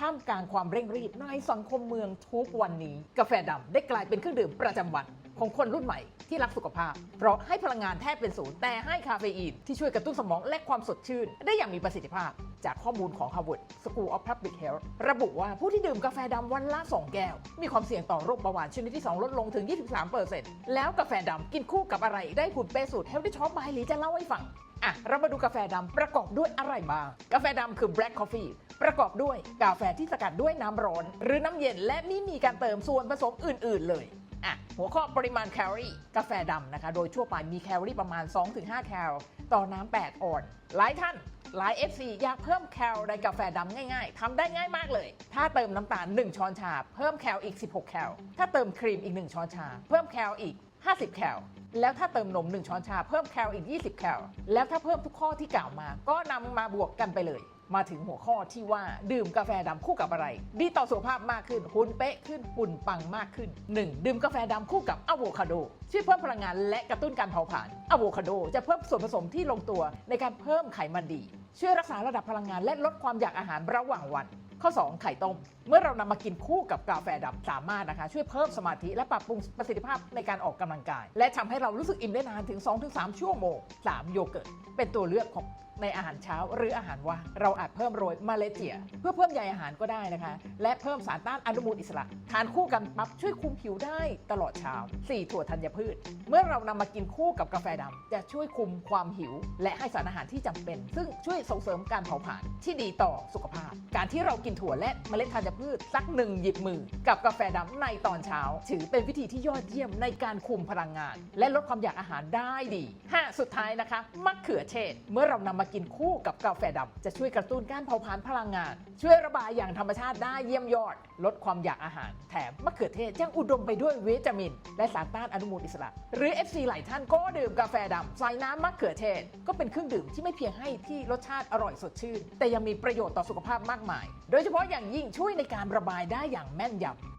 ท่ามกลางความเร่งรีบในสังคมเมืองทุกวันนี้ กาแฟดำได้กลายเป็นเครื่องดื่มประจำวันของคนรุ่นใหม่ที่รักสุขภาพ เพราะให้พลังงานแทบเป็นศูนย์แต่ให้คาเฟอีนที่ช่วยกระตุ้นสมองและความสดชื่น ได้อย่างมีประสิทธิภาพ จากข้อมูลของ Harvard School of Public Health ระบุว่าผู้ที่ดื่มกาแฟดำวันละ 2 แก้ว มีความเสี่ยงต่อโรคเบาหวานชนิดที่ 2 ลดลงถึง 23%แล้วกาแฟดำกินคู่กับอะไรได้ผลเปสูตร Healthy Shop by หลีจะเล่าให้ฟัง อะเรามาดูกาแฟดำประกอบด้วยอะไรบ้างกาแฟดำคือ black coffee ประกอบด้วยกาแฟที่สกัดด้วยน้ำร้อน หรือน้ำเย็นและไม่มีการเติมส่วนผสมอื่น ๆ เลยอะหัวข้อปริมาณแคลอรี่กาแฟดำนะคะ โดยทั่วไปมีแคลอรี่ประมาณ 2-5 แคลต่อน้ำ8ออนซ์หลายท่านหลาย FC อยากเพิ่มแคลในกาแฟดำง่ายๆทำได้ง่ายมากเลย ถ้าเติมน้ำตาล 1 ช้อนชา เพิ่มแคลอีก 16 แคลถ้าเติมครีมอีก 1 ช้อนชา เพิ่มแคลอีก 50 แคล แล้วถ้าเติมนม 1 ช้อนชา เพิ่มแคลอีก 20 แคล แล้วถ้าเพิ่มทุกข้อที่กล่าวมา ก็นำมาบวกกันไปเลย มาถึงหัวข้อที่ว่าดื่มกาแฟดำคู่กับอะไร ดีต่อสุขภาพมากขึ้นหุ่นเป๊ะขึ้นหุ่นปังมากขึ้น 1. ดื่มกาแฟดำคู่กับอะโวคาโดช่วยเพิ่มพลังงานและกระตุ้นการเผาผลาญอะโวคาโดจะเพิ่มส่วนผสมที่ลงตัวในการเพิ่มไขมันดี ช่วยรักษาระดับพลังงานและลดความอยากอาหารระหว่างวันข้อ 2 ไข่ต้ม เมื่อเรานำมากินคู่กับกาแฟดำสามารถนะคะ ช่วยเพิ่มสมาธิและปรับปรุงประสิทธิภาพในการออกกำลังกาย และทำให้เรารู้สึกอิ่มได้นานถึง 2-3 ชั่วโมง 3. โยเกิร์ตเป็นตัวเลือกของ ในอาหารเช้าหรืออาหารว่างเราอาจเพิ่มโรยเมาเลเจีย เพื่อเพิ่มใยอาหารก็ได้นะคะ และเพิ่มสารต้านอนุมูลอิสระ ทานคู่กันปั๊บช่วยคุมผิวได้ตลอดเช้า 4. ถั่วธัญพืช เมื่อเรานำมากินคู่กับกาแฟดำจะช่วยคุมความหิว และให้สารอาหารที่จำเป็น ซึ่งช่วยส่งเสริมการเผาผลาญที่ดีต่อสุขภาพ การที่เรากินถั่วและเมล็ดธัญพืชสักหนึ่งหยิบมือ กับกาแฟดำในตอนเช้า ถือเป็นวิธีที่ยอดเยี่ยมในการคุมพลังงาน และลดความอยากอาหารได้ดี 5. สุดท้ายนะคะมะเขือเทศเมื่อเรานำมากินคู่กับกาแฟดำจะช่วยกระตุ้นการเผาผลาญพลังงาน ช่วยระบายอย่างธรรมชาติได้เยี่ยมยอด ลดความอยากอาหาร แถมมะเขือเทศยังอุดมไปด้วยวิตามิน และสารต้านอนุมูลอิสระ หรือ FC หลายท่านก็ดื่มกาแฟดำใส่น้ำมะเขือเทศ ก็เป็นเครื่องดื่มที่ไม่เพียงให้ที่รสชาติอร่อยสดชื่น แต่ยังมีประโยชน์ต่อสุขภาพมากมาย โดยเฉพาะอย่างยิ่งช่วยในการระบายได้อย่างแม่นยำ